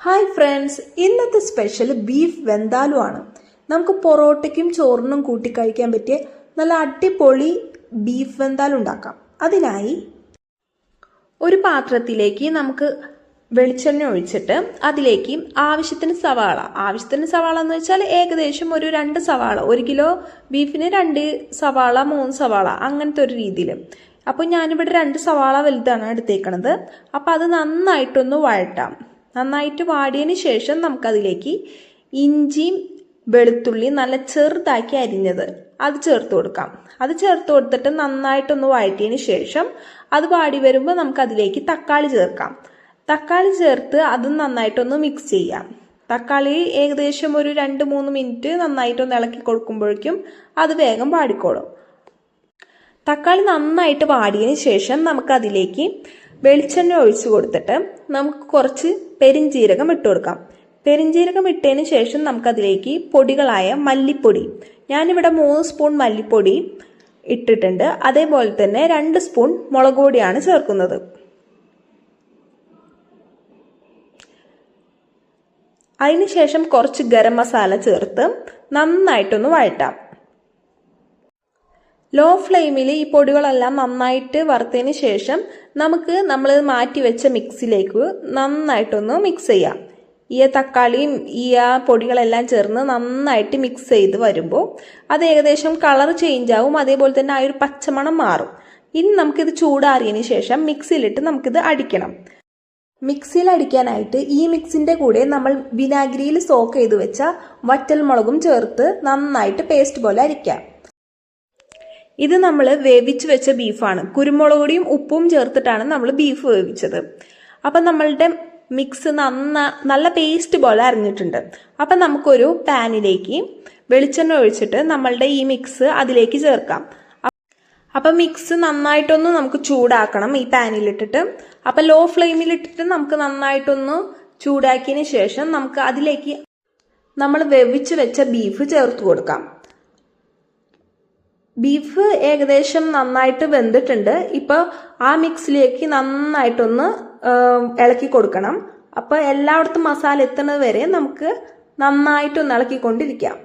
Hi friends ഇന്നത്തെ special beef vindaloo ആണ്. നമുക്ക് പൊറോട്ടയ്ക്കും ചോറിനും കൂട്ടി കഴിക്കാൻ പറ്റിയ നല്ല അടിപൊളി ബീഫ് വെന്താലു ഉണ്ടാക്കാം. അതിനായി ഒരു പാത്രത്തിലേക്ക് നമുക്ക് വെളിച്ചെണ്ണ ഒഴിച്ചിട്ട് അതിലേക്ക് ആവശ്യത്തിന് സവാള. ആവശ്യത്തിന് സവാള എന്ന് വെച്ചാൽ ഏകദേശം ഒരു രണ്ട് സവാള. ഒരു കിലോ ബീഫിന് രണ്ട് സവാള മൂന്ന് സവാള അങ്ങനത്തെ ഒരു രീതിയിൽ. അപ്പോൾ ഞാനിവിടെ രണ്ട് സവാള വലുതാണ് എടുത്തേക്കണത്. അപ്പോൾ അത് നന്നായിട്ടൊന്ന് വഴട്ടാം നന്നായിട്ട് വാടിയതിന് ശേഷം നമുക്കതിലേക്ക് ഇഞ്ചിയും വെളുത്തുള്ളി നല്ല ചെറുതാക്കി അരിഞ്ഞത് അത് ചേർത്ത് കൊടുക്കാം. അത് ചേർത്ത് കൊടുത്തിട്ട് നന്നായിട്ടൊന്ന് വഴറ്റിയതിന് ശേഷം അത് വാടി വരുമ്പോൾ നമുക്കതിലേക്ക് തക്കാളി ചേർക്കാം. തക്കാളി ചേർത്ത് അതും നന്നായിട്ടൊന്ന് മിക്സ് ചെയ്യാം. തക്കാളി ഏകദേശം ഒരു രണ്ട് മൂന്ന് മിനിറ്റ് നന്നായിട്ടൊന്ന് ഇളക്കി കൊടുക്കുമ്പോഴേക്കും അത് വേഗം വാടിക്കോളും. തക്കാളി നന്നായിട്ട് വാടിയതിന് ശേഷം നമുക്കതിലേക്ക് വെളിച്ചെണ്ണ ഒഴിച്ചു കൊടുത്തിട്ട് നമുക്ക് കുറച്ച് പെരിഞ്ജീരകം ഇട്ട് കൊടുക്കാം. പെരിഞ്ജീരകം ഇട്ടതിന് ശേഷം നമുക്കതിലേക്ക് പൊടികളായ മല്ലിപ്പൊടി ഞാനിവിടെ മൂന്ന് സ്പൂൺ മല്ലിപ്പൊടി ഇട്ടിട്ടുണ്ട്. അതേപോലെ തന്നെ രണ്ട് സ്പൂൺ മുളക് പൊടിയാണ് ചേർക്കുന്നത്. അതിനുശേഷം കുറച്ച് ഗരം മസാല ചേർത്ത് നന്നായിട്ടൊന്ന് വഴറ്റാം. ലോ ഫ്ലെയിമിൽ ഈ പൊടികളെല്ലാം നന്നായിട്ട് വറുത്തതിന് ശേഷം നമുക്ക് നമ്മൾ മാറ്റി വെച്ച മിക്സിലേക്ക് നന്നായിട്ടൊന്ന് മിക്സ് ചെയ്യാം. ഈ തക്കാളിയും ഈ ആ പൊടികളെല്ലാം ചേർന്ന് നന്നായിട്ട് മിക്സ് ചെയ്ത് വരുമ്പോൾ അത് ഏകദേശം കളർ ചേഞ്ച് ആവും അതേപോലെ തന്നെ ആ ഒരു പച്ചമണം മാറും. ഇനി നമുക്കിത് ചൂടാറിയതിന് ശേഷം മിക്സിയിലിട്ട് നമുക്കിത് അടിക്കണം. മിക്സിയിൽ അടിക്കാനായിട്ട് ഈ മിക്സിന്റെ കൂടെ നമ്മൾ വിനാഗിരിയിൽ സോക്ക് ചെയ്ത് വെച്ച വറ്റൽമുളകും ചേർത്ത് നന്നായിട്ട് പേസ്റ്റ് പോലെ അരിക്കാം. ഇത് നമ്മൾ വേവിച്ച് വെച്ച ബീഫാണ്. കുരുമുളക് ഉപ്പും ചേർത്തിട്ടാണ് നമ്മൾ ബീഫ് വേവിച്ചത്. അപ്പം നമ്മളുടെ മിക്സ് നന്ന നല്ല പേസ്റ്റ് പോലെ അരിഞ്ഞിട്ടുണ്ട്. അപ്പം നമുക്കൊരു പാനിലേക്ക് വെളിച്ചെണ്ണ ഒഴിച്ചിട്ട് നമ്മളുടെ ഈ മിക്സ് അതിലേക്ക് ചേർക്കാം. അപ്പം മിക്സ് നന്നായിട്ടൊന്ന് നമുക്ക് ചൂടാക്കണം ഈ പാനിലിട്ടിട്ട്. അപ്പം ലോ ഫ്ലെയിമിലിട്ടിട്ട് നമുക്ക് നന്നായിട്ടൊന്ന് ചൂടാക്കിയതിന് ശേഷം നമുക്ക് അതിലേക്ക് നമ്മൾ വേവിച്ച് വെച്ച ബീഫ് ചേർത്ത് കൊടുക്കാം. ബീഫ് ഏകദേശം നന്നായിട്ട് വെന്തിട്ടുണ്ട്. ഇപ്പോൾ ആ മിക്സിലേക്ക് നന്നായിട്ടൊന്ന് ഇളക്കി കൊടുക്കണം. അപ്പോൾ എല്ലായിടത്തും മസാല എത്തുന്നത് വരെ നമുക്ക് നന്നായിട്ടൊന്ന് ഇളക്കിക്കൊണ്ടിരിക്കാം.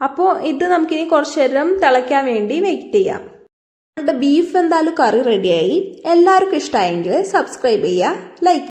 അപ്പോൾ ഇത് നമുക്കിനി കുറച്ച് നേരം തിളയ്ക്കാൻ വേണ്ടി വെയിറ്റ് ചെയ്യാം. നമ്മുടെ ബീഫ് എന്തായാലും കറി റെഡിയായി എല്ലാവർക്കും ഇഷ്ടമായെങ്കിൽ സബ്സ്ക്രൈബ് ചെയ്യുക ലൈക്ക്